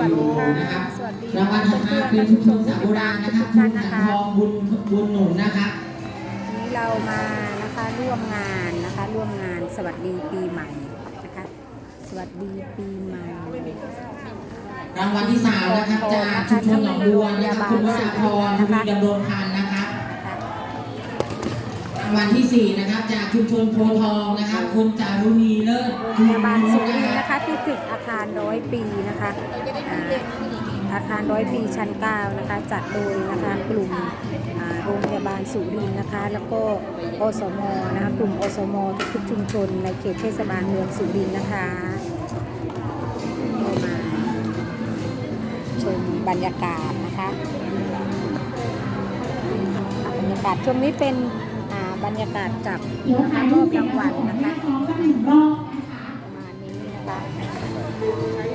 วัสดีค่ะนะครับสวัสดีรางวัลที่ห้าเป็นชุมชนสาโบราณนะครับทุคุกณท่านขันทองบุญบุญหนุนนะคะวันนี้เรามานะคะร่วมงานนะคะร่วมงานสวัสดีปีใหม่นะคะสวัสดีปีใหม่รางวัลที่สามนะครับจากชุมชนหนองบัวนะครับคุณวราพรทวีดำรงพันธ์นะครับนะางวัลที่สี่นะครับ จากชุมชนโพทองนะครับ คุณจารุณีเลิศโรงพยาบาลสุรินทร์นะคะที่ตึกอาคารร้อยปีนะคะอ่าอาคารร้อยปีชั้นเก้านะคะ จัดโดยนะคะกลุ่มอ่าโรงพยาบาลสุรินทร์นะคะ แล้วก็อสมนะคะกลุ่มอสมทุกๆชุมชนในเขตเทศบาลเมืองสุรินทร์นะคะมาชมบรรยากาศนะคะบรรยากาศช่วงนี้เป็น บรรยากาศจับเดี๋ยวถ่ายรูปเสร็จรางวัลนะคะซ้อมสักหนึ่งรอบนะคะประมาณนี้นะคะ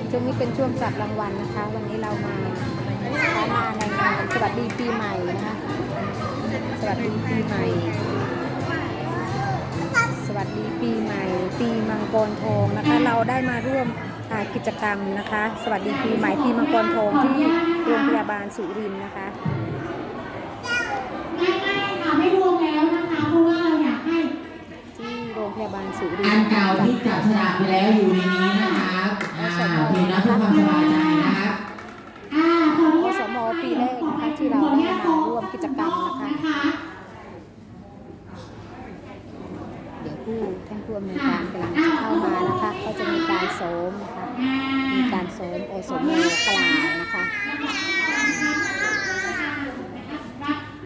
ช่วงนี้เป็นช่วงจับรางวัลนะคะ วันนี้เรามามาในงานสวัสดีปีใหม่นะคะสวัสดีปีใหม่ สวัสดีปีใหม่ ปีมังกรทองนะคะ เราได้มาร่วมกิจกรรมนะคะ สวัสดีปีใหม่ปีมังกรทองที่โรงพยาบาลสุรินทร์นะคะไม่ไม่ค่ะไม่รวมแล้ว สุริอันนทร์เก่าที่จับฉลากไปแล้วอยู่ในนี้นะครับอ่าโอเคนะเพื่อความสบายใจนะครับอ่าขออนุญาตอสมปีแรกนะคะที่เราได้มาร่วมกิจกรรมนะคะเดี๋ยวผู้ท่านผู้อำนวยการกำลังจะเข้ามานะคะ ก็จะมีการโสมนะคะอ่ามีการโสมโอสมกล่าวนะคะ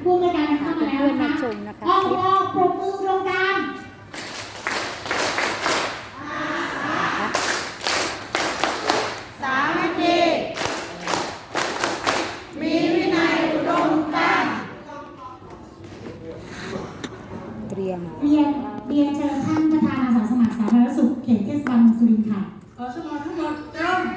ผู้บริการเข้ามาแล้วเพื่อนๆนะมาคะชมนะคะอคลิป คุณค่ะขอสมอทั้งหมดจงพ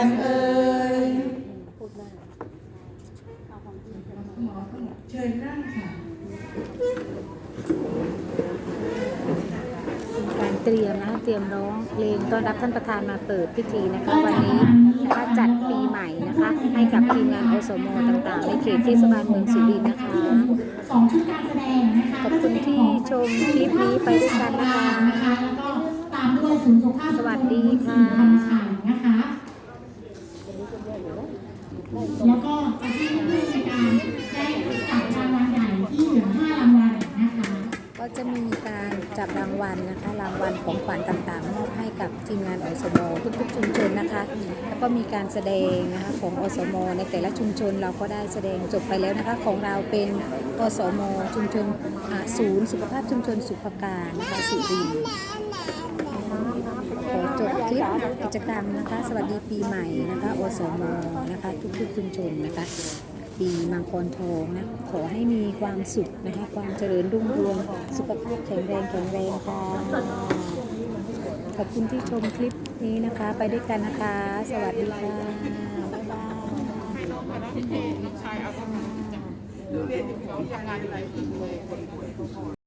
ทั่วกันเอ่ยพูดว่าเชิญนั่งค่ะการเตรียมนะคะเตรียมร้องเพลงต้อนรับท่านประธานมาเปิดพิธีนะคะวันนี้นะคะจัดปีใหม่นะคะ ให้กับทีมงานอสมต่างๆ ในเขตเทศบาลเมืองสุรินทร์นะคะสองชุดการแสดงนะคะขอบคุณที่ชมคลิปนี้ไปด้วยกันนะคะนะคะแล้วก็ตามด้วยศูนย์สุขภาพสวัสดีค่ะพันฉางนะคะ แล้วก็จะให้ผู้ในการได้จับรางวัลใหญ่ที่เหลือห้ารางวัลนะคะก็จะมีการจับรางวัลนะคะ รางวัลของขวัญต่างๆมอบให้กับทีมงานอสมทุกๆชุมชนนะคะ แล้วก็มีการแสดงนะคะของอสมในแต่ละชุมชนเราก็ได้แสดงจบไปแล้วนะคะ ของเราเป็นอสมชุมชนศูนย์สุขภาพชุมชนสุขการนะคะสุรินทร์ จกรรมนะคะ สวัสดีปีใหม่นะคะโอสมนะคะ ทุกๆชุมชนนะคะ ปีมังกรทองนะขอให้มีความสุขนะคะ ความเจริญรุ่งเรืองสุขภาพแข็งแรงแข็งแรงค่ะขอบคุณที่ชมคลิปนี้นะคะ ไปด้วยกันนะคะ สวัสดีค่ะบ๊ายบาย